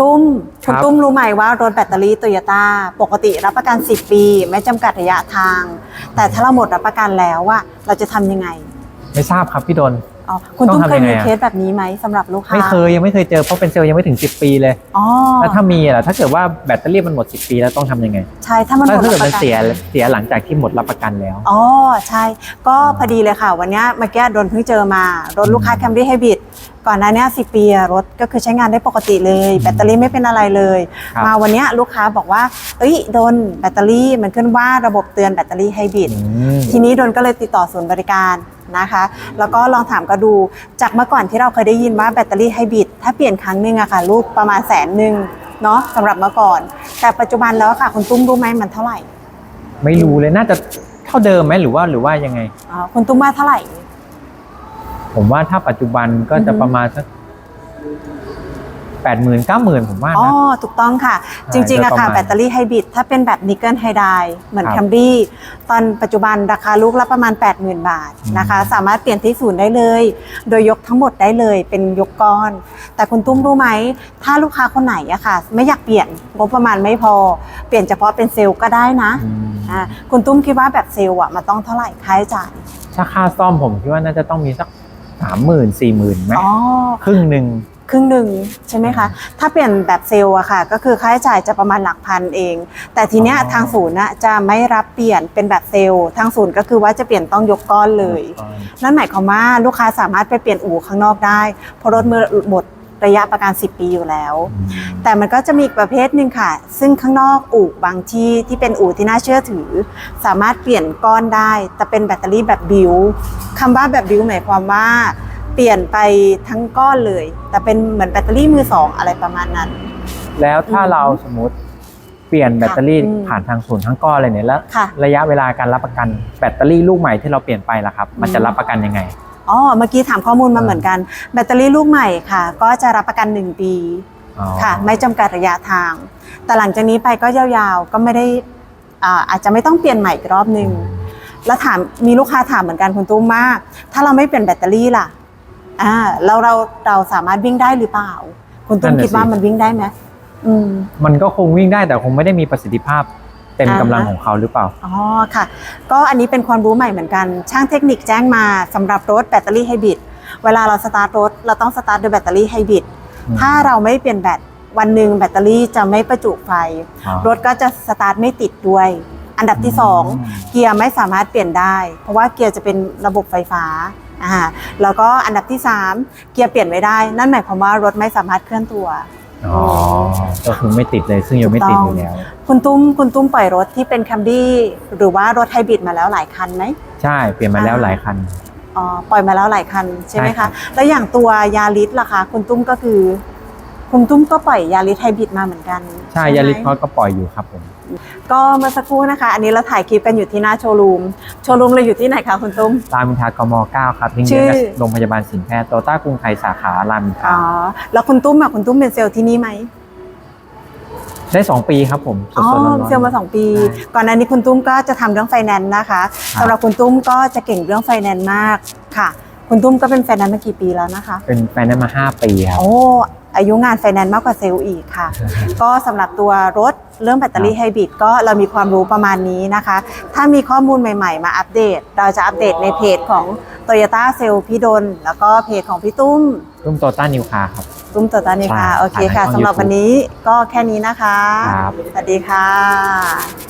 ตุ้มครัคุณบตุ้มรู้ไหมว่ารถแบตเตอรี่โตโยต้าปกติรับประกัน 10 ปี ไม่จำกัดระยะทาง แต่ถ้าเราหมดรับประกันแล้วว่าเราจะทำยังไง ไม่ทราบครับพี่ดน อ๋อคุณต้องตุ้มเคยทำยังไงมีอะ เคสแบบนี้ไหมสำหรับลูกค้า ไม่เคยยังไม่เคยเจอเพราะเป็นเซลล์ยังไม่ถึง 10 ปีเลย อ๋อแล้วถ้ามีล่ะถ้าเกิดว่าแบตเตอรี่มันหมด 10 ปีแล้วต้องทำยังไง ใช่ถ้ามันหมถ้าดถ้ารัเกิบดปมันระกันเสียเสียหลังจากที่หมดรับประกันแล้ว อ๋อใช่ ก็พอดีเลยค่ะ วันเนี้ยเมื่อกี้โดนเพิ่งเจอมา รถลูกค้าอืมแคมรี่ไฮบริดก่อนหน้าเนี้สิปีอะรถก็คือใช้งานได้ปกติเลย แบตเตอรี่ไม่เป็นอะไรเลย ครับ มาวันเนี้ยลูกค้าบอกว่า เอ้ยโดนแบตเตอรี่มันขึ้นว่าระบบเตือนแบตเตอรี่ไฮบริด อืม ทีนี้โดนก็เลยติดต่อศูนย์บริการ นะคะ แล้วก็ลองถามก็ดูจากเมื่อก่อนที่เราเคยได้ยินว่าแบตเตอรี่ไฮบริดถ้าเปลี่ยนครั้งหนึ่งอะค่ะลูกประมาณแสนหนึ่งเนาะสำหรับเมื่อก่อน แต่ปัจจุบันแล้วอะค่ะคุณตุ้มรู้ไหมมันเท่าไหร่ ไม่รู้เลยน่าจะเท่าเดิมไหมหรือว่าหรือว่ายังไงอ๋อคุณตุ้มว่าเท่าไหร่ ผมว่าถ้าปัจจุบันก็จะอือฮึประมาณสัก แปดหมื่นเก้าหมื่นผมว่าอ๋อ นะ ถูกต้องค่ะใช่จริงๆอะค่ะ โดยประมาณแบตเตอรี่ไฮบริดถ้าเป็นแบบนิกเกิลไฮไดเหมือนครับแคมรี่ตอนปัจจุบันราคาลูกละประมาณ 80,000 บาทนะคะ อืม สามารถเปลี่ยนที่ศูนย์ได้เลย โดยยกทั้งหมดได้เลยเป็นยกก้อน แต่คุณตุ้มรู้ไหม ถ้าลูกค้าคนไหนอะค่ะ ไม่อยากเปลี่ยนงบประมาณไม่พอ เปลี่ยนเฉพาะเป็นเซลล์ก็ได้นะอืมอ่าคุณตุ้มคิดว่าแบบเซลล์อะมันต้องเท่าไหร่ค่าใช้จ่ายถ้าค่าซ่อมผมคิดว่าน่าจะต้องมีสักสามหมื่นสี่หมื่นไหมอ๋อ ครึ่งหนึ่ง ครึ่งหนึ่งใช่ไหมคะถ้าเปลี่ยนแบบเซลล์อะค่ะ ก็คือค่าใช้จ่ายจะประมาณหลักพันเอง แต่ทีเนี้ยอ๋อทางศูนย์นะจะไม่รับเปลี่ยนเป็นแบบเซลล์ทางศูนย์ก็คือว่าจะเปลี่ยนต้องยกก้อนเลยนั่นหมายความว่าลูกค้าสามารถไปเปลี่ยนอู่ข้างนอกได้เพราะรถมือหมดระยะประกัน 10 ปีอยู่แล้วอืมแต่มันก็จะมีอีกประเภทหนึ่งค่ะ ซึ่งข้างนอกอู่บางที่ที่เป็นอู่ที่น่าเชื่อถือ สามารถเปลี่ยนก้อนได้ แต่เป็นแบตเตอรี่แบบบิวคำว่าแบบบิวหมายความว่า เปลี่ยนไปทั้งก้อนเลย แต่เป็นเหมือนแบตเตอรี่มือสองอะไรประมาณนั้น แล้วถ้าอืมเราสมมติเปลี่ยนแบตเตอรี่อืมผ่านทางศูนย์ทั้งก้อนเลยเนี่ยแล้วค่ะระยะเวลาการรับประกันแบตเตอรี่ลูกใหม่ที่เราเปลี่ยนไปล่ะครับ มันจะอืมรับประกันยังไง อ๋อเมื่อกี้ถามข้อมูลมาเหมือนกัน แบตเตอรี่ลูกใหม่ค่ะ ก็จะรับประกัน 1 ปีอ๋อค่ะ ไม่จำกัดระยะทาง แต่หลังจากนี้ไปก็ยาวๆก็ไม่ได้อ่าอาจจะไม่ต้องเปลี่ยนใหม่อีกรอบหนึ่งแล้วถามมีลูกค้าถามเหมือนกันคุณตุ้มว่าถ้าเราไม่เปลี่ยนแบตเตอรี่ล่ะ อ่าแล้วเราเราสามารถวิ่งได้หรือเปล่า คุณตุ้มคิดว่ามันวิ่งได้ไหมอืม มันก็คงวิ่งได้แต่คงไม่ได้มีประสิทธิภาพเต็มอ่าฮะกำลังของเขาหรือเปล่า อ๋อค่ะ ก็อันนี้เป็นความรู้ใหม่เหมือนกัน ช่างเทคนิคแจ้งมาสำหรับรถแบตเตอรี่ไฮบริดเวลาเราสตาร์ทรถเราต้องสตาร์ทด้วยแบตเตอรี่ไฮบริดอืม ถ้าเราไม่เปลี่ยนแบตวันหนึ่งแบตเตอรี่จะไม่ประจุไฟ อ๋อรถก็จะสตาร์ทไม่ติดด้วย อันดับที่อืม2เกียร์ไม่สามารถเปลี่ยนได้ เพราะว่าเกียร์จะเป็นระบบไฟฟ้า อ่าแล้วก็อันดับที่ 3 เกียร์เปลี่ยนไม่ได้ นั่นหมายความว่ารถไม่สามารถเคลื่อนตัว อ๋อ ก็คือไม่ติดเลยซึ่งยังไม่ติดอยู่แล้ว คุณตุ้มคุณตุ้มปล่อยรถที่เป็นแคมรี่หรือว่ารถไฮบริดมาแล้วหลายคันไหม ใช่เปลี่ยนมาแล้วอ่าหลายคัน อ๋อ ปล่อยมาแล้วหลายคันใช่ไหมใช่ครัคะบแล้วอย่างตัวยาริสล่ะคะ คุณตุ้มก็คือ คุณตุ้มก็ปล่อยยาริสไฮบริดมาเหมือนกันใช่ไหมยาริสเขาก็ปล่อยอยู่ครับผม ก็เมื่อสักครู่นะคะ อันนี้เราถ่ายคลิปกันอยู่ที่หน้าโชว์รูม โชว์รูมเราอยู่ที่ไหนคะคุณตุ้ม รามอินทรากม 9 ครับทิ้งชื่เยื้อองกับโรงพยาบาลสินแพทย์โตต้ากรุงไทยสาขารามอินทราอ๋อ แล้วคุณตุ้มอะคุณตุ้มเป็นเซลล์ที่นี่ไหม ได้ 2 ปีครับผมสอ๋อดๆร้อนๆเซลล์มาสองปีใช่ก่อนหน้านี้คุณตุ้มก็จะทำเรื่องไฟแนนซ์นะคะครับสำหรับคุณตุ้มก็จะเก่งเรื่องไฟแนนซ์มากค่ะ คุณตุ้มก็เป็นไฟแนนซ์มากี่ปีแล้วนะคะ เป็นแฟนได้มา 5 ปีครับ โอ้ อายุงานไฟแนนซ์มากกว่าเซลล์อีกค่ะ ก็สำหรับตัวรถเรื่องแบตเตอรี่ไฮบริดก็เรามีความรู้ประมาณนี้นะคะ ถ้ามีข้อมูลใหม่ๆ มาอัปเดต เราจะอัปเดตในเพจของ Toyota เซลล์พี่ดน แล้วก็เพจของพี่ตุ้มรุ่มโตต้านิวคาครับตุ้มโตตานี่ค่ะใช่โอเคค่ะผ่านทางสำหรับ YouTube วันนี้ก็แค่นี้นะคะครับสวัสดีค่ะ